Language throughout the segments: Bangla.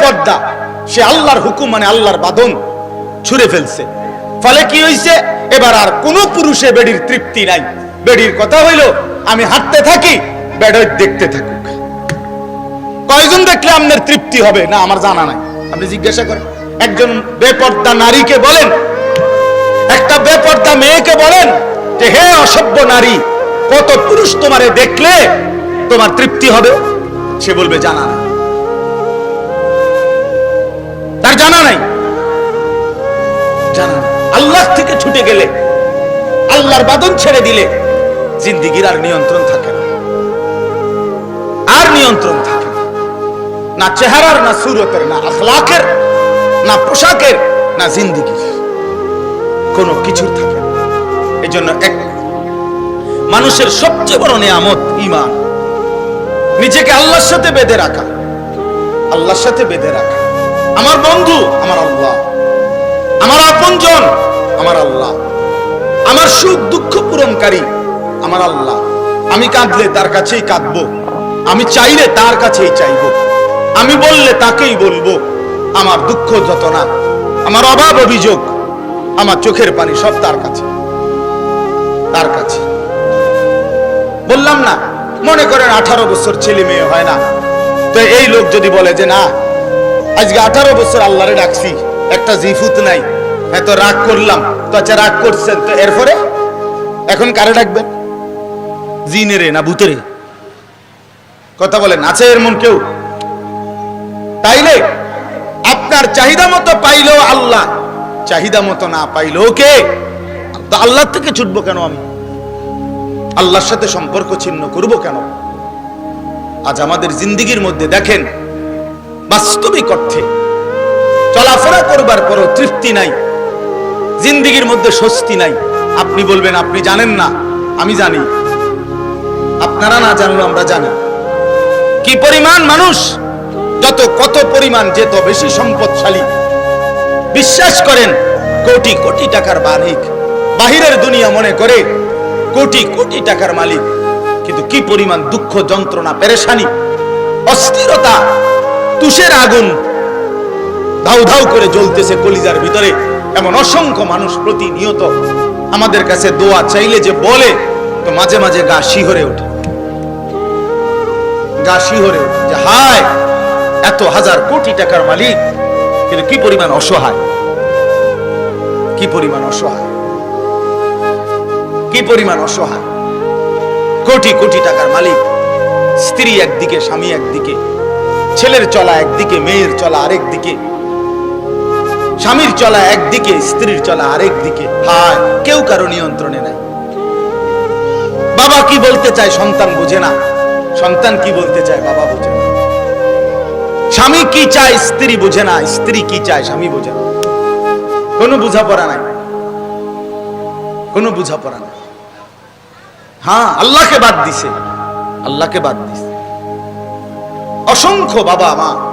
বেপর্দা সে আল্লাহর হুকুম মানে আল্লাহর বাদন ছুঁড়ে ফেলছে। ফলে কি হইছে? এবার আর কোনো পুরুষে বেডির তৃপ্তি নাই। বেডির কথা হইল, আমি হাঁটতে থাকি বেডর দেখতে থাকুক। কয়জন দেখলে আপনার তৃপ্তি হবে? না, আমার জানা নাই। আপনি জিজ্ঞাসা করেন। একজন বেপর্দা নারীকে বলেন, একটা বেপর্দা মেয়েকে বলেন যে, হে অসভ্য নারী, কত পুরুষ তোমারে দেখলে তোমার তৃপ্তি হবে? সে বলবে, জানা নাই। আল্লাহ থেকে ছুটে গেলে, আল্লাহর বাদন ছেড়ে দিলে, জিন্দিগির আর নিয়ন্ত্রণ থাকে না। আর নিয়ন্ত্রণ থাকে না। চেহারার, না সুরতের, না আখলাকের, না পোশাকের, না জিন্দিগির। কোনো কিছুর থাকে না। এই জন্য এক, মানুষের সবচেয়ে বড় নিয়ামত ইমান নিজেকে আল্লাহর সাথে বেঁধে রাখা। আল্লাহর সাথে বেঁধে রাখা। আমার বন্ধু, আমার আল্লাহ। আমার আপনজন, আমার আল্লাহ। আমার সুখ দুঃখ পূরণকারী, আমার আল্লাহ। আমি কাঁদলে তার কাছেই কাঁদবো। আমি চাইলে তার কাছেই চাইব। আমি বললে তাকেই বলব, আমার দুঃখ যত না আমার অভাব অভিযোগ, আমার চোখের পানি সব তার কাছে। তার কাছে। বললাম না, মনে করেন আঠারো বছর ছেলে মেয়ে হয় না। তো এই লোক যদি বলে যে না, আজকে আঠারো বছর আল্লাহরে ডাকছি একটা জিফুত নাই। এত রাগ করলাম। তো আচ্ছা রাগ করছেন। তো এরপরে? এখন কারে ডাকবেন? জিনেরে না ভূতেরে? কথা বলেন, আছে এমন কেউ? তাইলে আপনার চাহিদা মতো পাইলো আল্লাহ। চাহিদা মতো না পাইলো কে? তো আল্লাহ থেকে ছুটবো কেন আমি? আল্লাহর সাথে সম্পর্ক ছিন্ন করব কেন? আজ আমাদের জিন্দিগির মধ্যে দেখেন, বাস্তবিক অর্থে চলাফেরা করবার পরও তৃপ্তি নাই। জিন্দিগির মধ্যে স্বস্তি নাই। আপনি বলবেন, আপনি জানেন না, আমি জানি। আপনারা না জানলেও আমরা জানি। কি পরিমাণ মানুষ, যত কত পরিমাণ যেত বেশি সম্পদশালী। বিশ্বাস করেন, কোটি কোটি টাকার মালিক। বাহিরের দুনিয়া মনে করে, কোটি কোটি টাকার মালিক। কিন্তু কি পরিমাণ দুঃখ যন্ত্রণা, পেরেশানি, অস্থিরতা, তুষের আগুন ধাউ ধাউ করে জ্বলতেছে কলিজার ভিতরে। এমন অসংখ্য মানুষ প্রতিনিয়ত আমাদের কাছে দোয়া চাইলে যে বলে, তো মাঝে মাঝে গা শিহরে ওঠে। গা শিহরে ওঠে যে, হায়, এত হাজার কোটি টাকার মালিক, কিন্তু কি পরিমাণ অসহায়। কি পরিমাণ অসহায়। কি পরিমাণ অসহায়। কোটি কোটি টাকার মালিক, স্ত্রী একদিকে, স্বামী একদিকে, ছেলের চলা একদিকে, মেয়ের চলা আরেক দিকে স্বামীর চলা একদিকে, স্ত্রীর চলা আরেক দিকে। হায়, কেউ কারও নিয়ন্ত্রণে নাই। বাবা কি বলতে চায় সন্তান বোঝে না। সন্তান কি বলতে চায় বাবা বোঝে না। স্বামী কি চায় স্ত্রী বোঝে না। স্ত্রী কি চায় স্বামী বোঝে না। কোনো বুঝাপড়া নাই। কোনো বুঝাপড়া নাই। হ্যাঁ আল্লাহকে বাদ দিছে। আল্লাহকে বাদ দিছে। অসংখ্য বাবা মা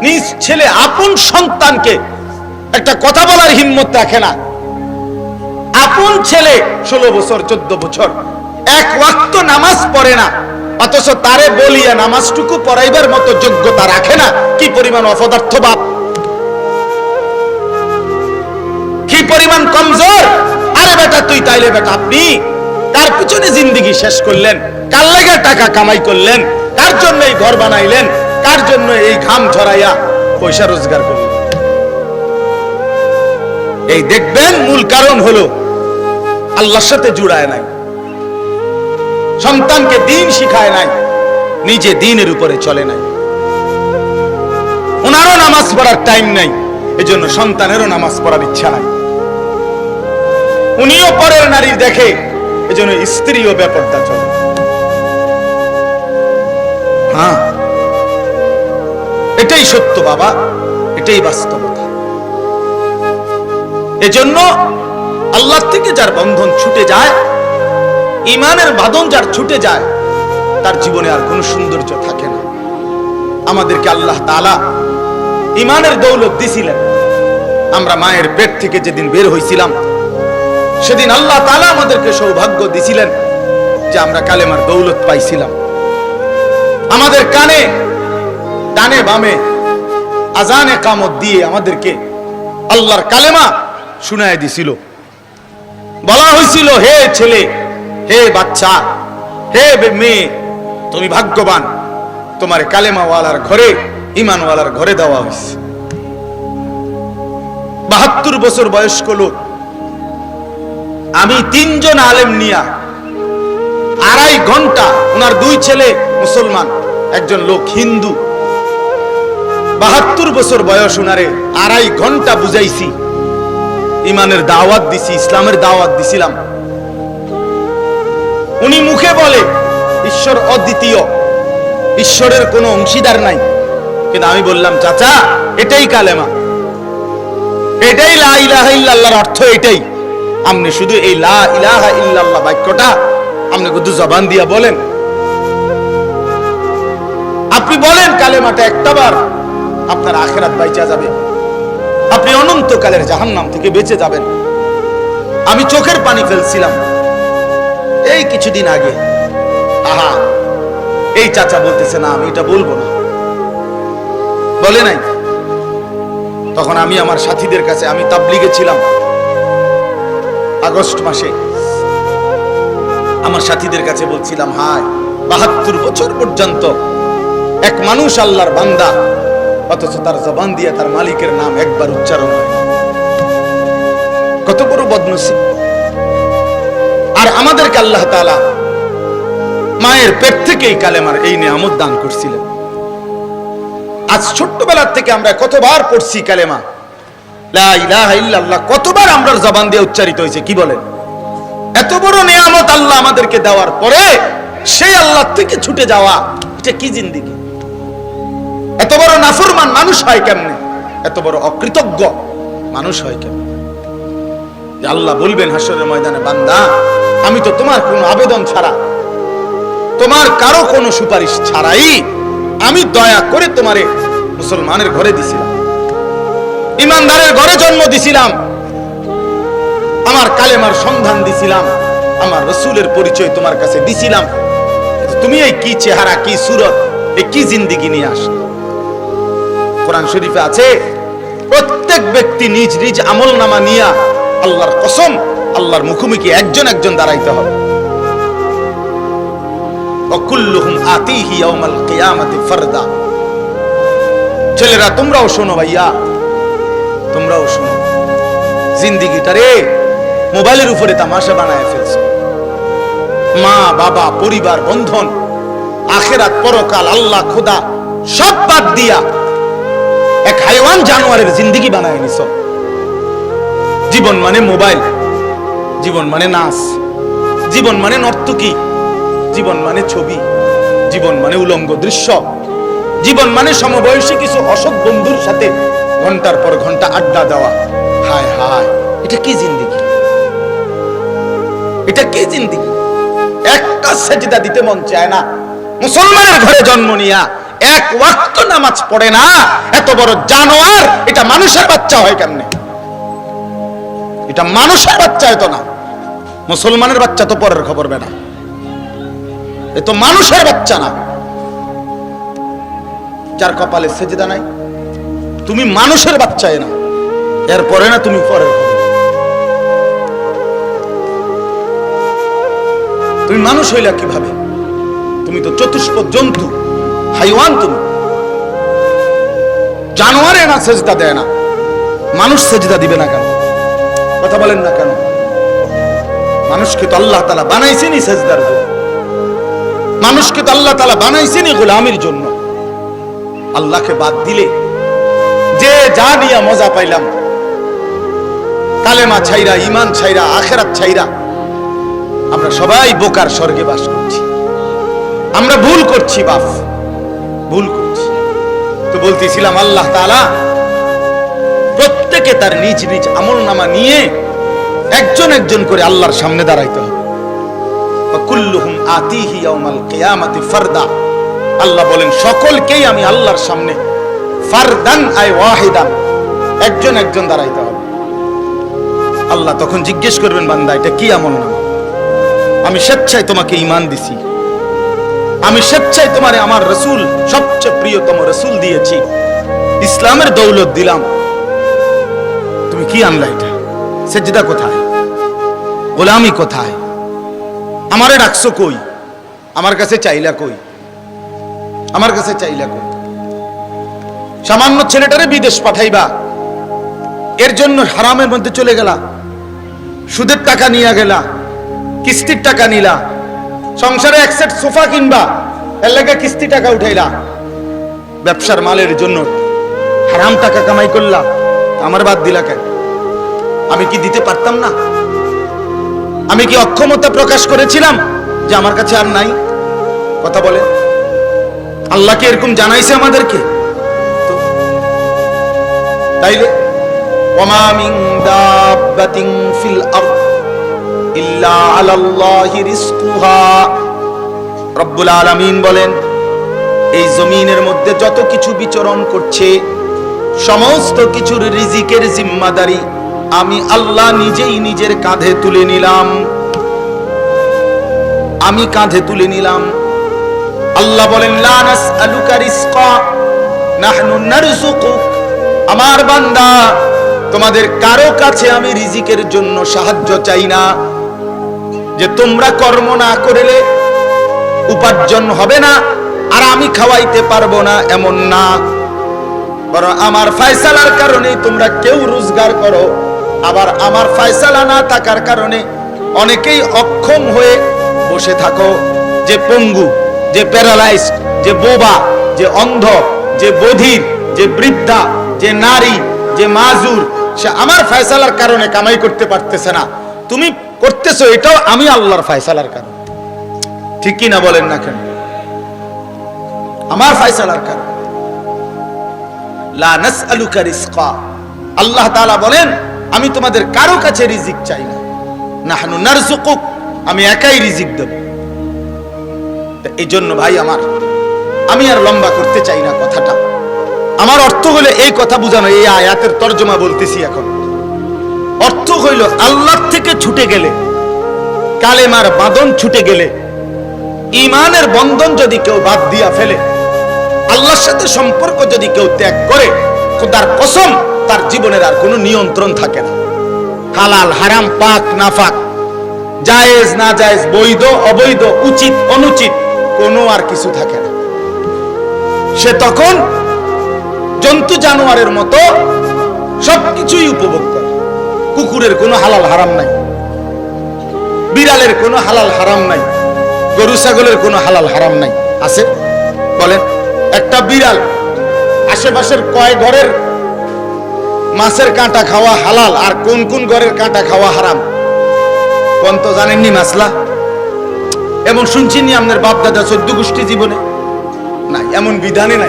নিজ ছেলে আপন সন্তানকে একটা কথা বলার হিম্মত রাখে না। আপন ছেলে ষোলো বছর, চোদ্দ বছর, এক ওয়াক্ত নামাজ পড়ে না, অথচ তারে বলিয়া নামাজটুকু পড়াইবার মতো যোগ্যতা রাখে না। কি পরিমাণ অপদার্থ বাপ? কি পরিমাণ কমজোর? আরে বেটা, তুই তাইলে বেটা, আপনি কার পিছনে জিন্দিগি শেষ করলেন? কার লেগে টাকা কামাই করলেন? কার জন্য এই ঘর বানাইলেন? কার জন্য এই ঘাম ছড়াইয়া পয়সা রোজগার করলেন? এই দেখবেন মূল কারণ হলো আল্লাহর সাথে জুড়ায় নাই। সন্তানকে দিন শিখায় নাই, নিজে দিনের উপরে চলে নাই। ওনারও নামাজ পড়ার টাইম নাই, এজন্য সন্তানেরও নামাজ পড়ার ইচ্ছা নাই। উনিও পরের নারীর দেখে, এজন্য স্ত্রীও ব্যাপারটা চলে। হ্যাঁ এটাই সত্য বাবা, এটাই বাস্তবতা। এজন্য আল্লাহ থেকে যার বন্ধন ছুটে যায় ইমানের বাঁধন যার ছুটে যায়, তার জীবনে আর কোনো সৌন্দর্য থাকে না। আমাদেরকে আল্লাহ তালা ইমানের দৌলত দিছিলেন। আমরা মায়ের পেট থেকে যেদিন বের হয়েছিলাম সেদিন আল্লাহ তালা আমাদেরকে সৌভাগ্য দিছিলেন যে আমরা কালেমার দৌলত পাইছিলাম। আমাদের কানে, ডানে বামে আজান একামত দিয়ে আমাদেরকে আল্লাহর কালেমা শুনায় দিছিল। বলা হয়েছিল, হে ছেলে, হে বাচ্চা, হে মেয়ে, তুমি ভাগ্যবান। তোমার কালেমাওয়ালার ঘরে ইমানওয়ালার ঘরে দেওয়া হয়েছে। বাহাত্তর বছর বয়স্ক লোক। আমি তিনজন আলেম নিয়া আড়াই ঘণ্টা ওনার দুই ছেলে মুসলমান, একজন লোক হিন্দু। বাহাত্তর বছর বয়স ওনারে আড়াই ঘণ্টা বুঝাইছি। ইমানের দাওয়াত দিছি, ইসলামের দাওয়াত দিছিলাম। উনি মুখে বলে, ঈশ্বর অদ্বিতীয়, ঈশ্বরের কোনো অংশীদার নাই। কিন্তু আমি বললাম, চাচা, এটাই কালেমা। এটাই লা ইলাহা ইল্লাল্লাহর অর্থ এটাই। আপনি শুধু এই লা ইলাহা ইল্লাল্লাহ বাক্যটা আপনি শুধু জবান দিয়া বলেন। আপনি বলেন কালেমাটা একটাবার আপনার আখেরাত বাইচা যাবে। আপনি অনন্তকালের জাহান্নাম থেকে বেঁচে যাবেন। আমি চোখের পানি ফেলছিলাম। এই কিছুদিন আগে, আহা, এই চাচা বলতেছে না, আমি এটা বলব না। বলে নাই। তখন আমি আমার সাথীদের কাছে, আমি তাবলিগে ছিলাম। আগস্ট মাসে আমার সাথীদের কাছে বলছিলাম, হায়, বাহাত্তর বছর পর্যন্ত এক মানুষ আল্লাহর বান্দা অথচ তার জবান দিয়ে তার মালিকের নাম একবার উচ্চারণ হয়। কত বড় বদনসিব। আর আমাদেরকে আল্লাহ তাআলা মায়ের পেট থেকেই কালেমার এই নিয়ামত দান করছিলেন। আজ ছোট্টবেলার থেকে আমরা কতবার পড়ছি কালেমা। কতবার আমরা জবান দিয়ে উচ্চারিত হয়েছে, কি বলেন? এত বড় নিয়ামত আল্লাহ আমাদেরকে দেওয়ার পরে সেই আল্লাহ থেকে ছুটে যাওয়া, এটা কি জিন্দিগি? এত বড় নাফরমান মানুষ হয় কেমনে? এত বড় অকৃতজ্ঞ মানুষ হয় কেমনে? আল্লাহ বলবেন হাসরের ময়দানে, বান্দা, আমি তো তোমার কোনো আবেদন ছাড়া, তোমার কারও কোনো সুপারিশ ছাড়াই আমি দয়া করে তোমারে মুসলমানের ঘরে দিছিলাম। ইমানদারের ঘরে জন্ম দিছিলাম। আমার কালেমার সন্ধান দিছিলাম। আমার রসুলের পরিচয় তোমার কাছে দিছিলাম। তুমি এই কি চেহারা, কি সুরত, এই কি জিন্দিগি নিয়ে আস কোরআন শরীফে আছে, প্রত্যেক ব্যক্তি নিজ নিজ আমল নামা নিয়া আল্লাহর কসম, আল্লাহর মুখোমুখি একজন একজন দাঁড়াইতে হবে। অকুল্লুহুম আতিহি ইয়াউমাল কিয়ামাতি ছেলেরা, তোমরাও শোনো ভাইয়া, তোমরাও শোনো। জিন্দিগিটা রে, মোবাইলের উপরে তামাশা বানায় ফেলছে। মা, বাবা, পরিবার, বন্ধন, আখেরাত, পরকাল, আল্লাহ, খোদা, সব বাদ দিয়া এক হাইওয়ান জানোয়ারের জিন্দিগি বানায় নিছ। জীবন মানে মোবাইল, জীবন মানে নাচ, জীবন মানে নর্তকী, জীবন মানে ছবি, জীবন মানে উলঙ্গ দৃশ্য, জীবন মানে সমবয়সী কিছু অসৎ বন্ধুর সাথে ঘণ্টার পর ঘণ্টা আড্ডা দেওয়া। হায় হায়, এটা কি জিন্দিগি? এটা কি জিন্দিগি? একটা সেজদা দিতে মন চায় না। মুসলমানের ঘরে জন্ম নিয়া এক ওয়াক্ত নামাজ পড়ে না। এত বড় জানোয়ার, এটা মানুষের বাচ্চা হয় কেমনে? এটা মানুষের বাচ্চা হতো না। মুসলমানের বাচ্চা তো পরের খবর বেটা। এ তো মানুষের বাচ্চা না। যার কপালে সেজদা নাই, তুমি মানুষের বাচ্চা না। এরপরে না তুমি পরের তুমি মানুষ হইলা কীভাবে? তুমি তো চতুষ্প জন্তু। হাইওয়ান তুমি। জানোয়ারে না সেজদা দেয় না। মানুষ সেজদা দিবে না কেন? কথা বলেন না কেন? মানুষকে তো আল্লাহ তালা বানাইছেনি সেজদার জন্য মানুষকে তো আল্লাহ তালা বানাইছেনি গোলামির জন্য। আল্লাহকে বাদ দিলে যে যা নিয়ে মজা পাইলাম, কালেমা ছাইরা ইমান ছাইরা, আখেরাত ছাইরা, আমরা সবাই বোকার স্বর্গে বাস করছি। আমরা ভুল করছি, বাপ। ভুল করছি। তো বলতেছিলাম, আল্লাহ তাআলা প্রত্যেকে তার নিজ নিজ আমল নামা নিয়ে একজন একজন করে আল্লাহর সামনে দাঁড়াইতে হবে। কুল্লুহুম আতিহি ইয়াউমাল কিয়ামাতি ফারদা। আল্লাহ বলেন, সকলকেই আমি আল্লাহর সামনে ফারদান আই ওয়াহিদান, একজন একজন দাঁড়াইতে হবে। আল্লাহ তখন জিজ্ঞেস করবেন, বান্দা, এটা কি আমল নামা আমি স্বেচ্ছায় তোমাকে ইমান দিছি। আমি স্বেচ্ছায় তোমারে আমার রসুল, সবচেয়ে প্রিয়তম রসুল দিয়েছি। ইসলামের দৌলত দিলাম। তুমি কি আনলা এটা? সেজদা কোথায়? গোলামি কোথায়? আমারে ডাকছো কই? আমার কাছে চাইলা কই? আমার কাছে চাইলা কই? সামান্য ছেলেটারে বিদেশ পাঠাইবা। এর জন্য হারামের মধ্যে চলে গেলা। সুদের টাকা নিয়ে গেলা। কিস্তির টাকা নিলা। সংসারে এক সেট সোফা কিনবা, এর লাগে কিস্তি টাকা উঠাইলা। ব্যবসার মালের জন্য হারাম টাকা কামাই করলা, আমার বাদ দিলা কেন? আমি কি দিতে পারতাম না? আমি কি অক্ষমতা প্রকাশ করেছিলাম যে আমার কাছে আর নাই? কথা বলে। আল্লাহকে এরকম জানাইছে আমাদেরকে? তাইলে, ওমা মিন দাব্বাতিন ফিল আরদ। বলেন, এই জমিনের মধ্যে যত কিছু বিচরণ করছে, সমস্ত কিছুর রিজিকের জিম্মাদারি আমি আল্লাহ নিজেই নিজের কাঁধে তুলে নিলাম। আমি কাঁধে তুলে নিলাম। আল্লাহ বলেন, লা নাসআলুকা রিজকা, নাহনু নারযুকুক। আমার বান্দা, তোমাদের কারও কাছে আমি রিজিকের জন্য সাহায্য চাই না। যে তোমরা কর্ম না করলে উপার্জন হবে না, আর আমি খাওয়াইতে পারব না এমন না। আমার ফয়সালার কারণে তোমরা কেউ রোজগার করো। আবার আমার ফয়সালা না থাকার কারণে অনেকেই অক্ষম হয়ে বসে থাকো। যে পঙ্গু, যে প্যারালাইজ যে বোবা, যে অন্ধ, যে বধির, যে বৃদ্ধা, যে নারী, যে মাজুর, সে আমার ফয়সালার কারণে কামাই করতে পারতেছে না। তুমি করতেছো, এটাও আমি আল্লাহর ফয়সালার কারণে। ঠিক কি না বলেন না কেন? আমার ফয়সালার কারণে। আল্লাহ বলেন, আমি তোমাদের কারও কাছে রিজিক চাই না। নাহনু নারযুকুক, আমি একাই রিজিক দেব। এই জন্য ভাই আমার, আমি আর লম্বা করতে চাই না কথাটা। আমার অর্থ হলে এই কথা বুঝানো, এই আয়াতের তর্জমা বলতেছি এখন। অর্থ হইল আল্লাহ থেকে ছুটে গেলে, কালেমার বাঁধন ছুটে গেলে ইমানের বন্ধন যদি কেউ বাদ দিয়া ফেলে, আল্লাহর সাথে সম্পর্ক যদি কেউ ত্যাগ করে, খোদার কসম তার জীবনের আর কোনো নিয়ন্ত্রণ থাকে না। হালাল, হারাম, পাক না নাফাক, জায়েজ না জায়েজ বৈধ, অবৈধ, উচিত, অনুচিত, কোনো আর কিছু থাকে না। সে তখন জন্তু জানোয়ারের মতো সবকিছুই উপভোগ কুকুরের কোনো হালাল হারাম নাই। বিড়ালের কোনো হালাল হারাম নাই। গরু, ছাগলের কোনো হালাল হারাম নাই। আছে? বলেন। একটা বিড়াল আশেপাশের কয় ঘরের মাছের কাঁটা খাওয়া হালাল আর কোন কোন ঘরের কাঁটা খাওয়া হারাম? কোন তো জানেননি মাসলা এমন শুনছি নি আপনার বাপ দাদা চোদ্দ গোষ্ঠী জীবনে? নাই, এমন বিধানে নাই।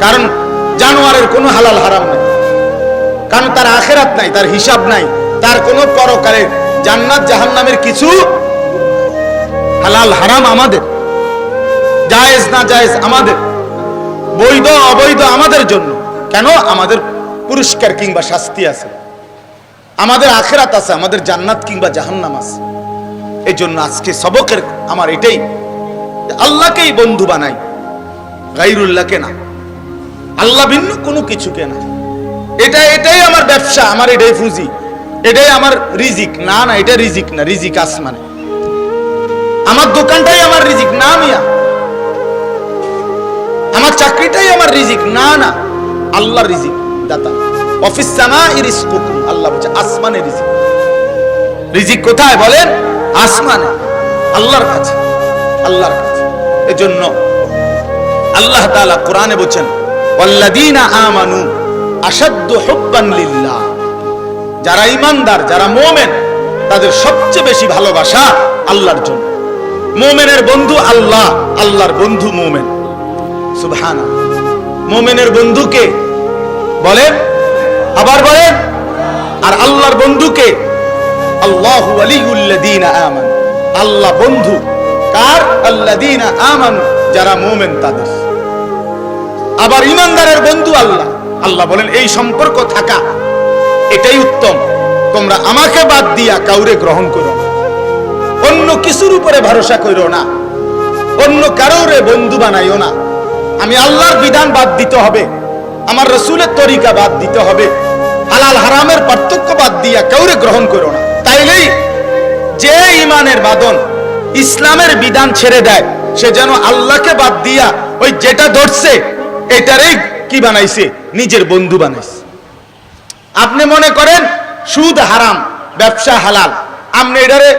কারণ জানোয়ারের কোনো হালাল হারাম নাই। কারণ তার আখেরাত নাই, তার হিসাব নাই, তার কোনো পরকালে জান্নাত জাহান্নামের কিছু হালাল, হারাম আমাদের, জায়েজ না জায়েজ আমাদের, বৈধ, অবৈধ আমাদের জন্য। কেন? আমাদের পুরস্কার কিংবা শাস্তি আছে, আমাদের আখেরাত আছে, আমাদের জান্নাত কিংবা জাহান্নাম আছে। এই জন্য আজকে সবকের আমার এটাই আল্লাহকেই বন্ধু বানাই গাইরুল্লাহকে না। আল্লাহ ভিন্ন কোনো কিছুকে না। এটা, এটাই আমার ব্যবসা, আমার এটাই ফুজি এটাই আমার রিজিক। না না, এটা রিজিক না, রিজিক আসমানে আমার দোকানটাই আমার রিজিক, না, মিয়া। আমার চাকরিটাই আমার রিজিক, না না। আল্লাহর রিজিক, দাতা। অফিস সামা ইরিসকুকুম আল্লাহ বলছে আসমানে রিজিক। রিজিক কোথায় বলেন? আসমানে। আল্লাহর কাছে আল্লাহর কাছে। এজন্য আল্লাহ তাআলা কোরআনে বলছেন, ওয়াল্লাযীনা আমানু যারা ইমানদার যারা মুমিন, তাদের সবচেয়ে বেশি ভালোবাসা আল্লাহর জন্য। মুমিনের বন্ধু আল্লাহ, আল্লাহর বন্ধু মুমিন। সুবহান মুমিনের বন্ধুকে বলেন, আবার বলেন। আর আল্লাহর বন্ধুকে আল্লাহু ওয়ালিউল্লাযীনা আমানু। আল্লাহ বন্ধু কার? আল্লাযীনা আমানু, যারা মুমিন তাদের। আবার ইমানদারের বন্ধু আল্লাহ। আল্লাহ বলেন, এই সম্পর্ক থাকা, এটাই উত্তম। তোমরা আমাকে বাদ দিয়া কাউরে গ্রহণ করো অন্য কিছুর উপরে ভরসা করো না। অন্য কারোরে বন্ধু বানাইও না। আমি আল্লাহর বিধান বাদ দিতে হবে। আমার রসুলের তরিকা বাদ দিতে হবে। হালাল হারামের পার্থক্য বাদ দিয়া কাউরে গ্রহণ করো না। তাইলেই যে ইমানের বাদন ইসলামের বিধান ছেড়ে দেয়, সে যেন আল্লাহকে বাদ দিয়া ওই যেটা ধরছে, এটারই কি বানাইছে? নিজের বন্ধু বানাইছে। আপনি মনে করেন সুদ হারাম, ব্যবসা হালাল। আপনি এটারে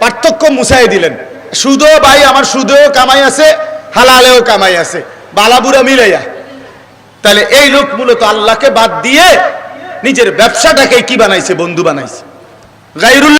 পার্থক্য মুছাই দিলেন। সুদও ভাই, আমার সুদেও কামাই আছে, হালালেও কামাই আছে। বালাবুরা মিলাইয়া। তাহলে এই লোক মূলত আল্লাহকে বাদ দিয়ে নিজের ব্যবসাটাকে কি বানাইছে, বন্ধু বানাইছে। গাইরুল